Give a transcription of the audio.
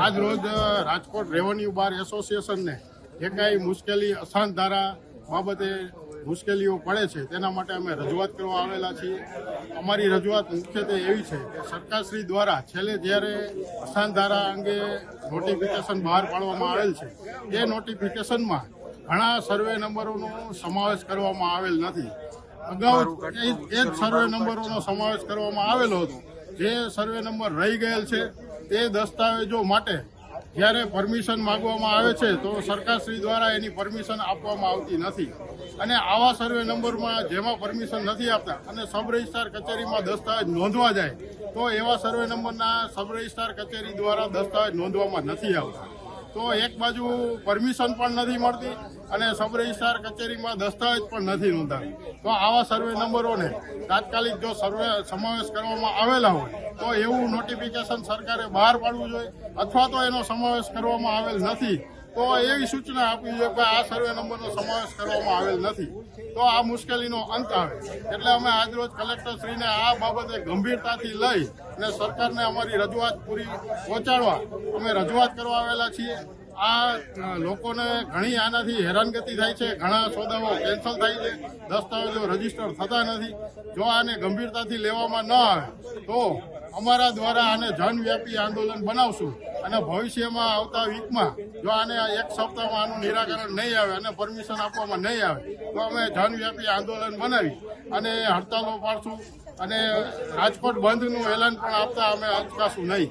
આજ રોજ રાજકોટ રેવન્યુ બાર એસોસિએશનને જે કાંઈ મુશ્કેલી અશાંત ધારા બાબતે મુશ્કેલીઓ પડે છે તેના માટે અમે રજૂઆત કરવા આવેલા છીએ. અમારી રજૂઆત મુખ્યત્વે એવી છે કે સરકારશ્રી દ્વારા છેલ્લે જ્યારે અશાંત ધારા અંગે નોટિફિકેશન બહાર પાડવામાં આવેલ છે એ નોટિફિકેશનમાં ઘણા સર્વે નંબરોનો સમાવેશ કરવામાં આવેલ નથી. અગાઉ એ એ જ સર્વે નંબરોનો સમાવેશ કરવામાં આવેલો હતો. જે સર્વે નંબર રહી ગયેલ છે તે દસ્તાવેજો માટે જ્યારે પરમિશન માંગવામાં આવે છે, તો સરકારશ્રી દ્વારા એની પરમિશન આપવામાં આવતી નથી. અને આવા સર્વે નંબરમાં જેમાં પરમિશન નથી આપતા અને સબ રજિસ્ટ્રાર કચેરીમાં દસ્તાવેજ નોંધવા જાય, તો એવા સર્વે નંબરના સબ રજિસ્ટ્રાર કચેરી દ્વારા દસ્તાવેજ નોંધવામાં નથી આવતા. તો એક બાજુ પરમિશન પણ નથી મળતી અને સબ રજિસ્ટ્રાર કચેરીમાં દસ્તાવેજ પણ નથી નોંધાતી તો આવા સર્વે નંબરોને તાત્કાલિક જો સર્વે સમાવેશ કરવામાં આવેલા હોય, તો એવું નોટિફિકેશન સરકારે બહાર પાડવું જોઈએ અથવા તો એનો સમાવેશ કરવામાં આવેલ નથી. તો એવી સૂચના આપી છે કે આ સર્વે નંબરનો સમાવેશ કરવામાં આવેલ નથી. તો આ મુશ્કેલીનો અંત આવે. એટલે અમે આજરોજ કલેક્ટરશ્રીને આ બાબતે ગંભીરતાથી લઈ અને સરકારને અમારી રજૂઆત પૂરી પહોંચાડવા અમે રજૂઆત કરવા આવેલા છીએ. આ લોકોને ઘણી આનાથી હેરાનગતિ થાય છે, ઘણા સોદાઓ કેન્સલ થાય છે, દસ્તાવેજો રજિસ્ટર થતા નથી. જો આને ગંભીરતાથી લેવામાં ન આવે, તો અમારા દ્વારા આને જનવ્યાપી આંદોલન બનાવશું અને ભવિષ્યમાં આવતા વીકમાં જો આને એક સપ્તાહમાં આનું નિરાકરણ નહીં આવે અને પરમિશન આપવામાં નહીં આવે, તો અમે જનવ્યાપી આંદોલન બનાવી અને હડતાલો પાડશું અને રાજકોટ બંધનું એલાન પણ આપતા અમે અચકાશું નહીં.